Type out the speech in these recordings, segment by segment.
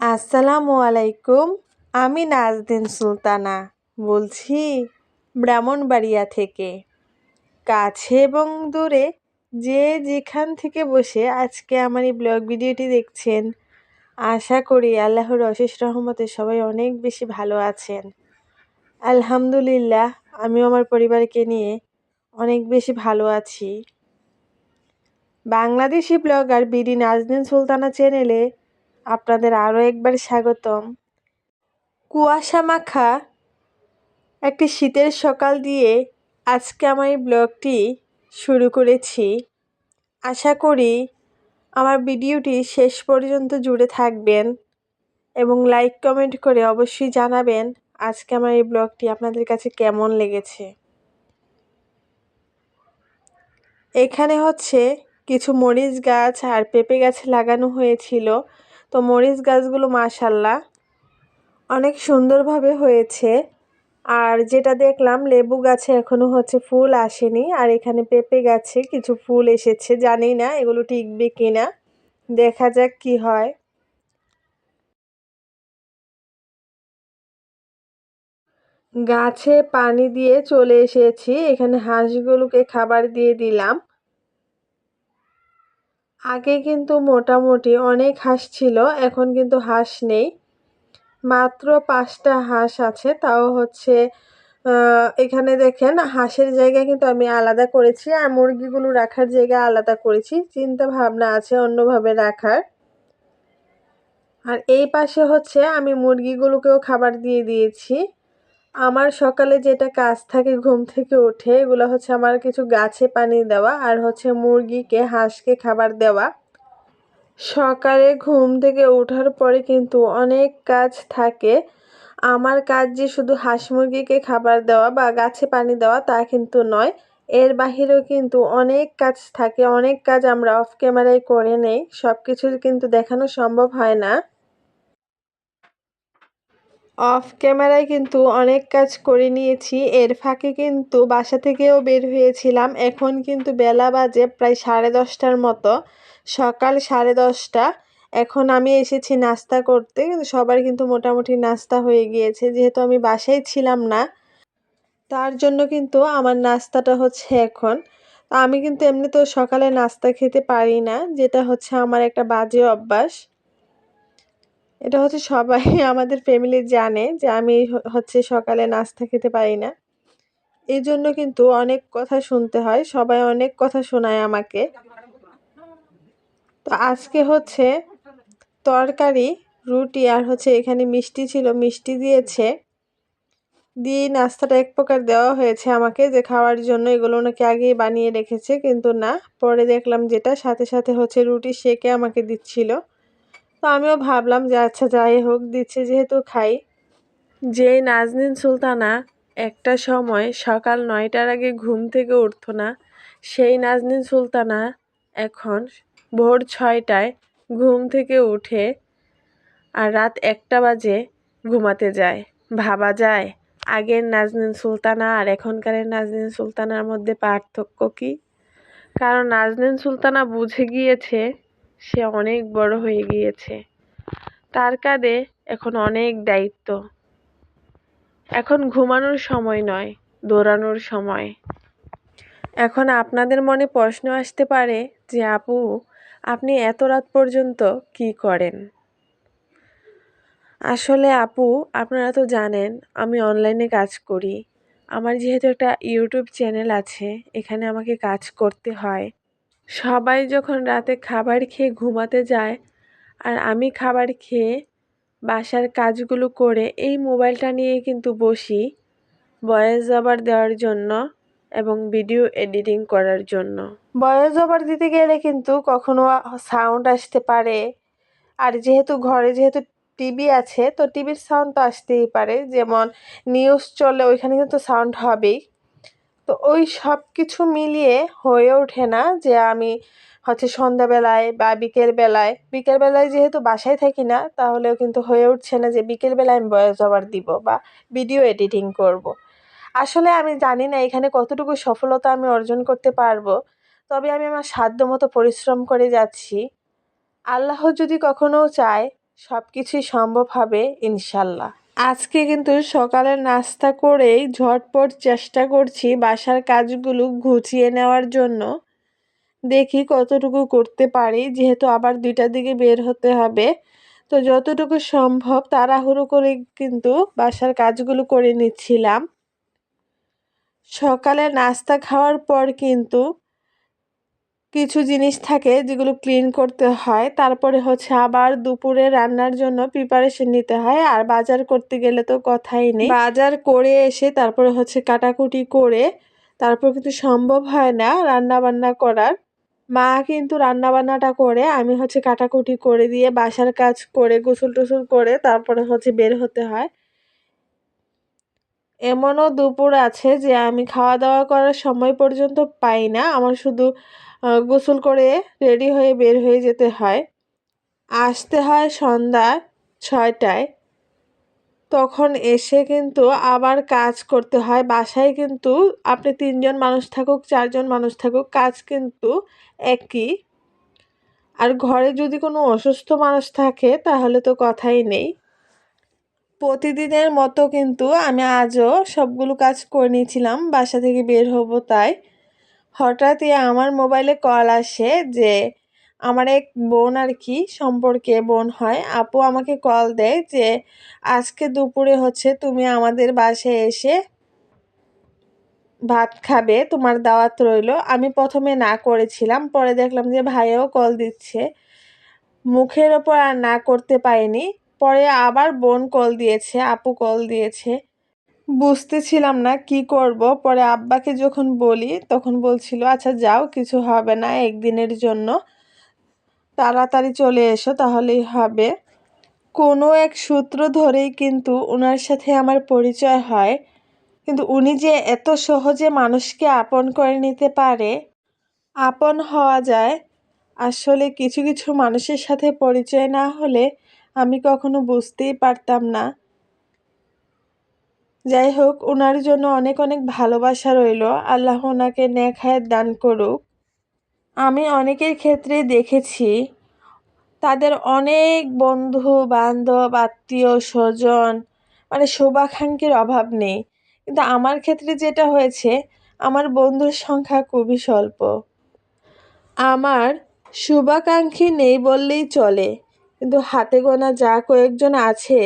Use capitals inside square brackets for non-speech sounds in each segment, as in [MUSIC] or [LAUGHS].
আসসালামু আলাইকুম, আমি নাজদিন সুলতানা বলছি ব্রাহ্মণবাড়িয়া থেকে। কাছে এবং দূরে যে যেখান থেকে বসে আজকে আমার এই ব্লগ ভিডিওটি দেখছেন, আশা করি আল্লাহর অশেষ রহমতে সবাই অনেক বেশি ভালো আছেন। আলহামদুলিল্লাহ, আমিও আমার পরিবারকে নিয়ে অনেক বেশি ভালো আছি। বাংলাদেশি ব্লগার বিডি নাজদিন সুলতানা চ্যানেলে আপনাদের আরও একবার স্বাগতম। কুয়াশা মাখা একটি শীতের সকাল দিয়ে আজকে আমার এই ব্লগটি শুরু করেছি। আশা করি আমার ভিডিওটি শেষ পর্যন্ত জুড়ে থাকবেন এবং লাইক, কমেন্ট করে অবশ্যই জানাবেন আজকে আমার এই ব্লগটি আপনাদের কাছে কেমন লেগেছে। এখানে হচ্ছে কিছু মরিচ গাছ আর পেঁপে গাছ লাগানো হয়েছিল। তো মরিচ গাছগুলো মাশাল্লাহ অনেক সুন্দরভাবে হয়েছে। আর যেটা দেখলাম, লেবু গাছে এখনও হচ্ছে ফুল আসেনি। আর এখানে পেঁপে গাছে কিছু ফুল এসেছে, জানি না এগুলো টিকবে কিনা। দেখা যাক কি হয়। গাছে পানি দিয়ে চলে এসেছি। এখানে হাঁসগুলোকে খাবার দিয়ে দিলাম। আগে কিন্তু মোটামুটি অনেক হাঁস ছিল, এখন কিন্তু হাঁস নেই। মাত্র পাঁচটা হাঁস আছে, তাও হচ্ছে এখানে দেখেন হাঁসের জায়গা কিন্তু আমি আলাদা করেছি আর মুরগিগুলো রাখার জায়গা আলাদা করেছি, চিন্তা ভাবনা আছে অন্যভাবে রাখার। আর এই পাশে হচ্ছে আমি মুরগিগুলোকেও খাবার দিয়ে দিয়েছি। আমার সকালে যেটা কাজ থাকে ঘুম থেকে উঠে, এগুলো হচ্ছে আমার কিছু গাছে পানি দেওয়া আর হচ্ছে মুরগিকে, হাঁসকে খাবার দেওয়া। সকালে ঘুম থেকে ওঠার পরে কিন্তু অনেক কাজ থাকে। আমার কাজ যে শুধু হাঁস মুরগিকে খাবার দেওয়া বা গাছে পানি দেওয়া তা কিন্তু নয়, এর বাহিরেও কিন্তু অনেক কাজ থাকে। অনেক কাজ আমরা অফ ক্যামেরায় করে নেই সব কিছু কিন্তু দেখানো সম্ভব হয় না। অফ ক্যামেরায় কিন্তু অনেক কাজ করে নিয়েছি। এর ফাঁকে কিন্তু বাসা থেকেও বের হয়েছিলাম। এখন কিন্তু বেলা বাজে প্রায় সাড়ে দশটার মতো। সকাল সাড়ে দশটা। এখন আমি এসেছি নাস্তা করতে। কিন্তু সবার কিন্তু মোটামুটি নাস্তা হয়ে গিয়েছে। যেহেতু আমি বাসায় ছিলাম না, তার জন্য কিন্তু আমার নাস্তাটা হচ্ছে এখন। আমি কিন্তু এমনি তো সকালে নাস্তা খেতে পারি না, যেটা হচ্ছে আমার একটা বাজে অভ্যাস। এটা হচ্ছে সবাই [LAUGHS] আমাদের ফ্যামিলি জানে যে আমি হচ্ছে সকালে নাস্তা খেতে পারি না। এই জন্য কিন্তু অনেক কথা শুনতে হয়, সবাই অনেক কথা শোনায় আমাকে। তো আজকে হচ্ছে তরকারি, রুটি আর হচ্ছে এখানে মিষ্টি ছিল, মিষ্টি দিয়েছে। দিয়ে নাস্তাটা এক প্রকার দেওয়া হয়েছে আমাকে যে খাওয়ার জন্য এগুলো ওনাকে আগেই বানিয়ে রেখেছে, কিন্তু না। পরে দেখলাম যেটা, সাথে সাথে হচ্ছে রুটি সেকে আমাকে দিচ্ছিল। তো আমিও ভাবলাম যে আচ্ছা যাই হোক, দিচ্ছে যেহেতু খাই। যে নাজনিন সুলতানা একটা সময় সকাল নয়টার আগে ঘুম থেকে উঠতো না, সেই নাজনিন সুলতানা এখন ভোর ছয়টায় ঘুম থেকে উঠে আর রাত একটা বাজে ঘুমাতে যায়। ভাবা যায়, আগের নাজনিন সুলতানা আর এখনকারের নাজনিন সুলতানার মধ্যে পার্থক্য কী? কারণ নাজনিন সুলতানা বুঝে গিয়েছে সে অনেক বড় হয়ে গিয়েছে। তার কাঁধে এখন অনেক দায়িত্ব। এখন ঘুমানোর সময় নয়, দৌড়ানোর সময়। এখন আপনাদের মনে প্রশ্ন আসতে পারে যে, আপু, আপনি এত রাত পর্যন্ত কি করেন? আসলে, আপু, আপনারা তো জানেন, আমি অনলাইনে কাজ করি। আমার যেহেতু একটা ইউটিউব চ্যানেল আছে, এখানে আমাকে কাজ করতে হয়। সবাই যখন রাতে খাবার খেয়ে ঘুমাতে যায় আর আমি খাবার খেয়ে বাসার কাজগুলো করে এই মোবাইলটা নিয়ে কিন্তু বসি ভয়েস ওভার দেওয়ার জন্য এবং ভিডিও এডিটিং করার জন্য। ভয়েস ওভার দিতে গেলে কিন্তু কখনো সাউন্ড আসতে পারে। আর যেহেতু ঘরে যেহেতু টিভি আছে, তো টিভির সাউন্ড তো আসতেই পারে। যেমন নিউজ চলে, ওইখানে কিন্তু সাউন্ড হবেই। তো ওই সব কিছু মিলিয়ে হয়ে ওঠে না যে আমি হচ্ছে সন্ধ্যাবেলায় বা বিকেলবেলায় বিকেলবেলায় যেহেতু বাসায় থাকি না, তাহলেও কিন্তু হয়ে উঠছে না যে বিকেলবেলায় আমি ভয়েস ওভার দিব বা ভিডিও এডিটিং করব। আসলে আমি জানি না এখানে কতটুকু সফলতা আমি অর্জন করতে পারব, তবে আমি আমার সাধ্য মতো পরিশ্রম করে যাচ্ছি আল্লাহ যদি কখনো চায় সব কিছুই সম্ভব হবে ইনশাল্লাহ আজকে কিন্তু সকালের নাস্তা করেই ঝটপট চেষ্টা করছি বাসার কাজগুলো গুছিয়ে নেওয়ার জন্য। দেখি কতটুকু করতে পারি, যেহেতু আবার দুইটার দিকে বের হতে হবে। তো যতটুকু সম্ভব তাড়াহুড়ো করে কিন্তু বাসার কাজগুলো করে নিচ্ছিলাম। সকালে নাস্তা খাওয়ার পর কিন্তু কিছু জিনিস থাকে যেগুলো ক্লিন করতে হয়। তারপরে হচ্ছে আবার দুপুরে রান্নার জন্য প্রিপারেশন নিতে হয়। আর বাজার করতে গেলে তো কথাই নেই। বাজার করে এসে তারপরে হচ্ছে কাটাকুটি করে তারপর কিন্তু সম্ভব হয় না রান্না বান্না করার। মা কিন্তু রান্না বান্নাটা করে, আমি হচ্ছে কাটাকুটি করে দিয়ে বাসার কাজ করে, গোসল টোসল করে তারপরে হচ্ছে বের হতে হয়। এমনও দুপুর আছে যে আমি খাওয়া দাওয়া করার সময় পর্যন্ত পাই না। আমার শুধু গোসল করে রেডি হয়ে বের হয়ে যেতে হয়। আসতে হয় সন্ধ্যা ছয়টায়। তখন এসে কিন্তু আবার কাজ করতে হয়। বাসায় কিন্তু আপনি তিনজন মানুষ থাকুক, চারজন মানুষ থাকুক, কাজ কিন্তু একই। আর ঘরে যদি কোনো অসুস্থ মানুষ থাকে, তাহলে তো কথাই নেই। প্রতিদিনের মতো কিন্তু আমি আজও সবগুলো কাজ করে নিয়েছিলাম। বাসা থেকে বের হব তাই। হঠাৎই আমার মোবাইলে কল আসে যে, আমার এক বোন আর কি সম্পর্কে বোন হয়, আপু আমাকে কল দেয় যে, আজকে দুপুরে হচ্ছে তুমি আমাদের বাসায় এসে ভাত খাবে, তোমার দাওয়াত রইল। আমি প্রথমে না করেছিলাম, পরে দেখলাম যে ভাইয়াও কল দিচ্ছে। মুখের ওপর আর না করতে পারিনি, পরে আবার বোন কল দিয়েছে, আপু কল দিয়েছে। বুঝতেছিলাম না কি করব। পরে আব্বাকে যখন বলি, তখন বলছিল আচ্ছা যাও, কিছু হবে না একদিনের জন্য। তাড়াতাড়ি চলে এসো, তাহলেই হবে। কোনো এক সূত্র ধরেই কিন্তু ওনার সাথে আমার পরিচয় হয়। কিন্তু উনি যে এত সহজে মানুষকে আপন করে নিতে পারে, আপন হওয়া যায়। আসলে কিছু কিছু মানুষের সাথে পরিচয় না হলে আমি কখনো বুঝতেই পারতাম না। যাই হোক ওনার জন্য অনেক অনেক ভালোবাসা রইল। আল্লাহ ওনাকে নেখায়ের দান করুক। আমি অনেকের ক্ষেত্রে দেখেছি, তাদের অনেক বন্ধু বান্ধব আত্মীয়, স্বজন মানে শুভাকাঙ্ক্ষীর অভাব নেই। কিন্তু আমার ক্ষেত্রে যেটা হয়েছে, আমার বন্ধুর সংখ্যা খুবই স্বল্প। আমার শুভাকাঙ্ক্ষী নেই বললেই চলে, কিন্তু হাতে গোনা যা কয়েকজন আছে,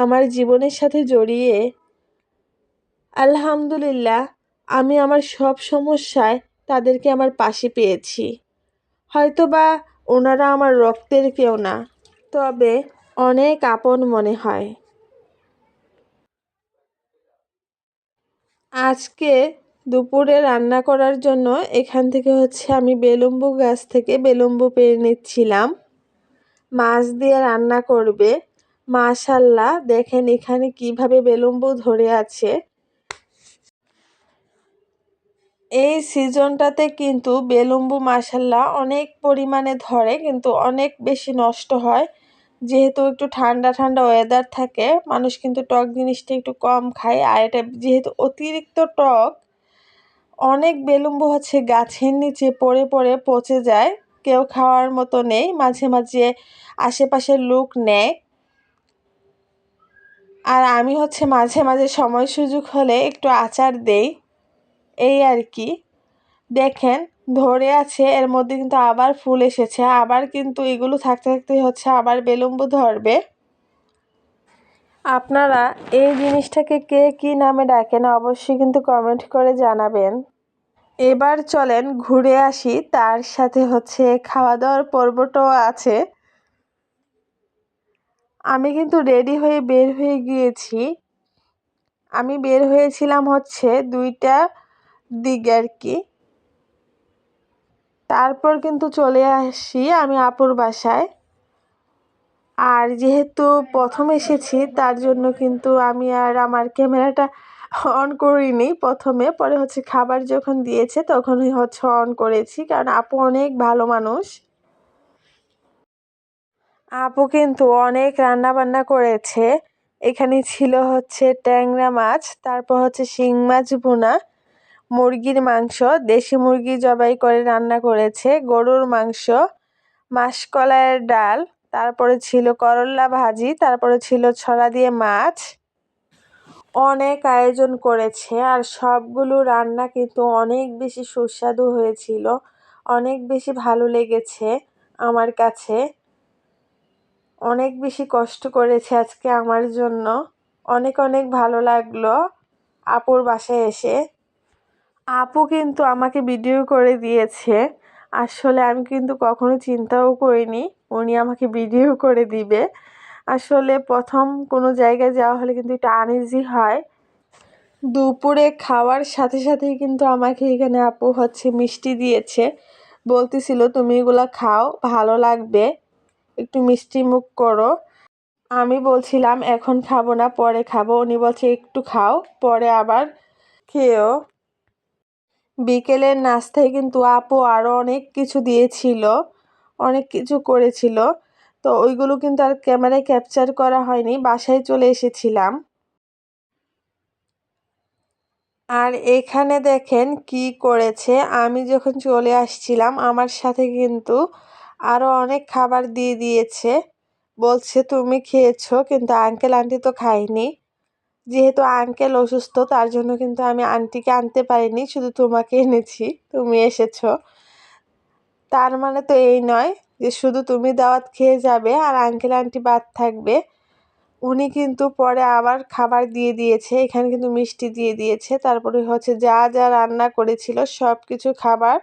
আমার জীবনের সাথে জড়িয়ে আলহামদুলিল্লাহ, আমি আমার সব সমস্যায় তাদেরকে আমার পাশে পেয়েছি। হয়তো বা ওনারা আমার রক্তের কেউ না, তবে অনেক আপন মনে হয়। আজকে দুপুরে রান্না করার জন্য এখান থেকে হচ্ছে আমি বেলুম্বু গাছ থেকে বেলুম্বু পেরে নিচ্ছিলাম। মাছ দিয়ে রান্না করবে। মাশাল্লাহ, দেখেন এখানে কীভাবে বেলুম্বু ধরে আছে। এই সিজনটাতে কিন্তু বেলুম্বু মাসাল্লাহ অনেক পরিমাণে ধরে, কিন্তু অনেক বেশি নষ্ট হয়। যেহেতু একটু ঠান্ডা ঠান্ডা ওয়েদার থাকে, মানুষ কিন্তু টক জিনিসটা একটু কম খায়। আর এটা যেহেতু অতিরিক্ত টক, অনেক বেলুম্বু হচ্ছে গাছের নিচে পড়ে পড়ে পচে যায়। কেউ খাওয়ার মতো নেই, মাঝে মাঝে আশেপাশের লোক নেয়। আর আমি হচ্ছে মাঝে মাঝে সময় সুযোগ হলে একটু আচার দেই। এই আর কি। দেখেন, ধরে আছে, এর মধ্যে কিন্তু আবার ফুল এসেছে। আবার কিন্তু এগুলো থাকতে থাকতে হচ্ছে, আবার বেলুম্বু ধরবে। আপনারা এই জিনিসটাকে কে কি নামে ডাকেন অবশ্যই কিন্তু কমেন্ট করে জানাবেন। এবার চলেন ঘুরে আসি, তার সাথে হচ্ছে খাওয়া দাওয়ার পর্বটাও আছে। আমি কিন্তু রেডি হয়ে বের হয়ে গিয়েছি। আমি বের হয়েছিলাম হচ্ছে দুইটা দিকে আর কি। তারপর কিন্তু চলে আসি আমি আপুর বাসায়। আর যেহেতু প্রথম এসেছি, তার জন্য কিন্তু আমি আর আমার ক্যামেরাটা অন করিনি প্রথমে। পরে হচ্ছে খাবার যখন দিয়েছে, তখনই হচ্ছে অন করেছি, কারণ আপু অনেক ভালো মানুষ। আপু কিন্তু অনেক রান্না বান্না করেছে। এখানে ছিল হচ্ছে ট্যাংরা মাছ, তারপর হচ্ছে শিং মাছ ভুনা মুরগির মাংস, দেশি মুরগি জবাই করে রান্না করেছে, গরুর মাংস, মাসকলাইয়ের ডাল, তারপরে ছিল করল্লা ভাজি, তারপরে ছিল ছড়া দিয়ে মাছ। অনেক আয়োজন করেছে আর সবগুলো রান্না কিন্তু অনেক বেশি সুস্বাদু হয়েছিল, অনেক বেশি ভালো লেগেছে আমার কাছে। অনেক বেশি কষ্ট করেছে আজকে আমার জন্য। অনেক অনেক ভালো লাগল। আপুর বাসায় এসে আপু কিন্তু আমাকে ভিডিও করে দিয়েছে। আসলে আমি কিন্তু কখনো চিন্তাও করিনি, উনি আমাকে ভিডিও করে দিবে। আসলে প্রথম কোনো জায়গায় যাওয়া হলে কিন্তু একটু আনইজি হয়। দুপুরে খাওয়ার সাথে সাথেই কিন্তু আমাকে এখানে আপু হচ্ছে মিষ্টি দিয়েছে। বলতেছিল, তুমি এগুলো খাও, ভালো লাগবে। একটু মিষ্টি মুখ করো। আমি বলছিলাম, এখন খাব না, পরে খাব। উনি বলছে, একটু খাও, পরে আবার খেয়েও। বিকেলের নাস্তায় কিন্তু আপু আরও অনেক কিছু দিয়েছিল, অনেক কিছু করেছিল। তো ওইগুলো কিন্তু আর ক্যামেরায় ক্যাপচার করা হয়নি, বাসায় চলে এসেছিলাম। আর এখানে দেখেন কি করেছে, আমি যখন চলে আসছিলাম, আমার সাথে কিন্তু আরও অনেক খাবার দিয়ে দিয়েছে। বলছে, তুমি খেয়েছো, কিন্তু আঙ্কেল আন্টি তো খায়নি। যেহেতু আঙ্কেল অসুস্থ, তার জন্য কিন্তু আমি আন্টিকে আনতে পারিনি, শুধু তোমাকে এনেছি, তুমি এসেছ। তার মানে তো এই নয় যে শুধু তুমি দাওয়াত খেয়ে যাবে আর আঙ্কেল আন্টি বাদ থাকবে। উনি কিন্তু পরে আবার খাবার দিয়ে দিয়েছে, এখানে কিন্তু মিষ্টি দিয়ে দিয়েছে, তারপরে হচ্ছে যা যা রান্না করেছিল সব কিছু খাবার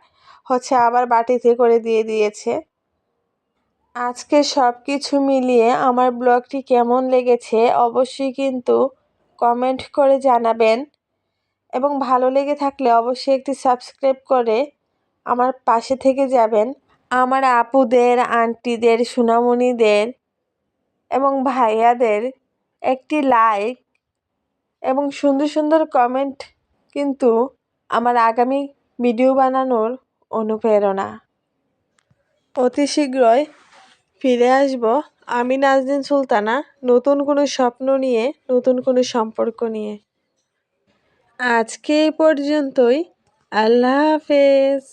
হচ্ছে আবার বাটিতে করে দিয়ে দিয়েছে। আজকে সব কিছু মিলিয়ে আমার ব্লগটি কেমন লেগেছে অবশ্যই কিন্তু কমেন্ট করে জানাবেন। এবং ভালো লেগে থাকলে অবশ্যই একটি সাবস্ক্রাইব করে আমার পাশে থেকে যাবেন। আমার আপুদের, আন্টিদের, সুনামণিদের এবং ভাইয়াদের একটি লাইক এবং সুন্দর সুন্দর কমেন্ট কিন্তু আমার আগামী ভিডিও বানানোর অনুপ্রেরণা। অতি শীঘ্রই ফিরে আসব। আমি নাজদিন সুলতানা, নতুন কোনো স্বপ্ন নিয়ে, নতুন কোনো সম্পর্ক নিয়ে। আজকে এই পর্যন্তই। আল্লাহ হাফেজ।